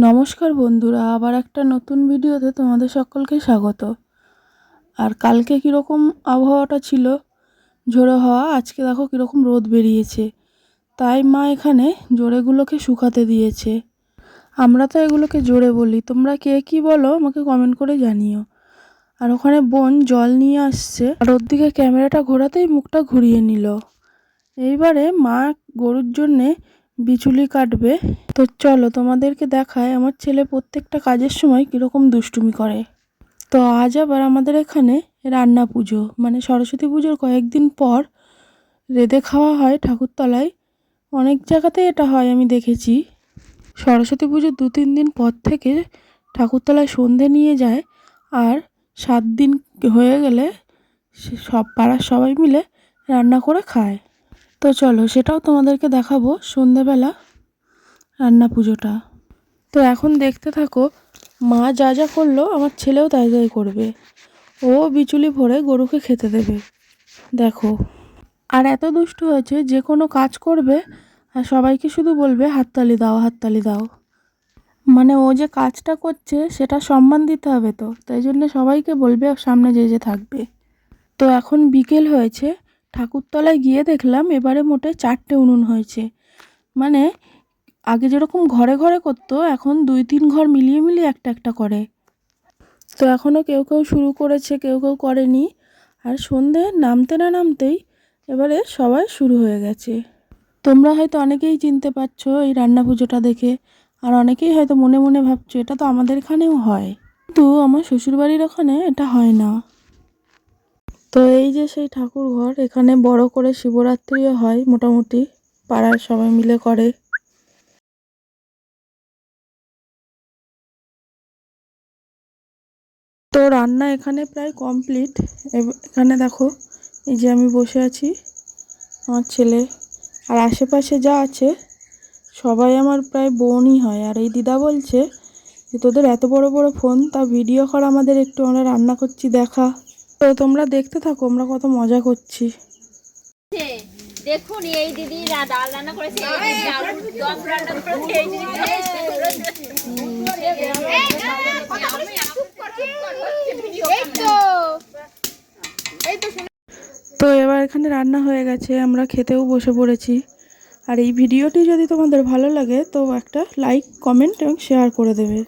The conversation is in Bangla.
নমস্কার বন্ধুরা, আবার একটা নতুন ভিডিওতে তোমাদের সকলকে স্বাগত। আর কালকে কীরকম আবহাওয়াটা ছিল? ঝোড়ো হওয়া, আজকে দেখো কীরকম রোদ বেরিয়েছে। তাই মা এখানে জোড়েগুলোকে শুকাতে দিয়েছে। আমরা তো এগুলোকে জোরে বলি। তোমরা কে কী বলো আমাকে কমেন্ট করে জানিও। আর ওখানে বোন জল নিয়ে আসছে। আর ওর দিকে ক্যামেরাটা ঘোরাতেই মুখটা ঘুরিয়ে নিল। এইবারে মা গরুর জন্যে বিচুলি কাটবে। তো চলো তোমাদেরকে দেখায় আমার ছেলে প্রত্যেকটা কাজের সময় কীরকম দুষ্টুমি করে। তো আজ আবার আমাদের এখানে রান্না পুজো মানে সরস্বতী পুজোর কয়েকদিন পর রেঁধে খাওয়া হয় ঠাকুরতলায়। অনেক জায়গাতে এটা হয়, আমি দেখেছি। সরস্বতী পুজোর দু তিন দিন পর থেকে ঠাকুরতলায় সন্ধে নিয়ে যায় আর সাত দিন হয়ে গেলে সব পাড়ার সবাই মিলে রান্না করে খায়। তো চলো সেটাও তোমাদেরকে দেখাবো সন্ধেবেলা রান্না পুজোটা। তো এখন দেখতে থাকো, মা যা যা করল আমার ছেলেও তাই তাই করবে। ও বিচুলি ভরে গরুকে খেতে দেবে। দেখো, আর এত দুষ্টু হয়েছে যে কোনো কাজ করবে আর সবাইকে শুধু বলবে, হাততালি দাও হাততালি দাও। মানে ও যে কাজটা করছে সেটা সম্মান দিতে হবে তো, তাই জন্য সবাইকে বলবে সামনে যে যে থাকবে। তো এখন বিকেল হয়েছে ঠাকুরতলায় গিয়ে দেখলাম এবারে মোটে চারটে উনুন হয়েছে। মানে আগে যেরকম ঘরে ঘরে করতো, এখন দুই তিন ঘর মিলিয়ে মিলিয়ে একটা একটা করে। তো এখনও কেউ কেউ শুরু করেছে, কেউ কেউ করেনি। আর সন্ধে নামতে না নামতেই এবারে সবাই শুরু হয়ে গেছে। তোমরা হয়তো অনেকেই চিনতে পারছ এই রান্না পুজোটা দেখে, আর অনেকেই হয়তো মনে মনে ভাবছ, এটা তো আমাদের এখানেও হয়। কিন্তু আমার শ্বশুরবাড়ির ওখানে এটা হয় না। তো এই যে সেই ঠাকুর ঘর, এখানে বড় করে শিবরাত্রিও হয় মোটামুটি, পাড়ার সবাই মিলে করে। তো রান্না এখানে প্রায় কমপ্লিট। এখানে দেখো, এই যে আমি বসে আছি, আমার ছেলে। আর আশেপাশে যা আছে, সবাই আমার প্রায় বোনই হয়। আর এই দিদা বলছে যে, তোদের এত বড় বড় ফোন, তা ভিডিও করা আমাদের একটু, আমরা রান্না করছি, দেখা। তো তোমরা দেখতে থাকো আমরা কত মজা করছি। দেখুন এই দিদি ডাল রান্না করেছে। তো এবার এখানে রান্না হয়ে গেছে আমরা খেতেও বসে পড়েছি। আর এই ভিডিওটি যদি তোমাদের ভালো লাগে তো একটা লাইক কমেন্ট এবং শেয়ার করে দেবে।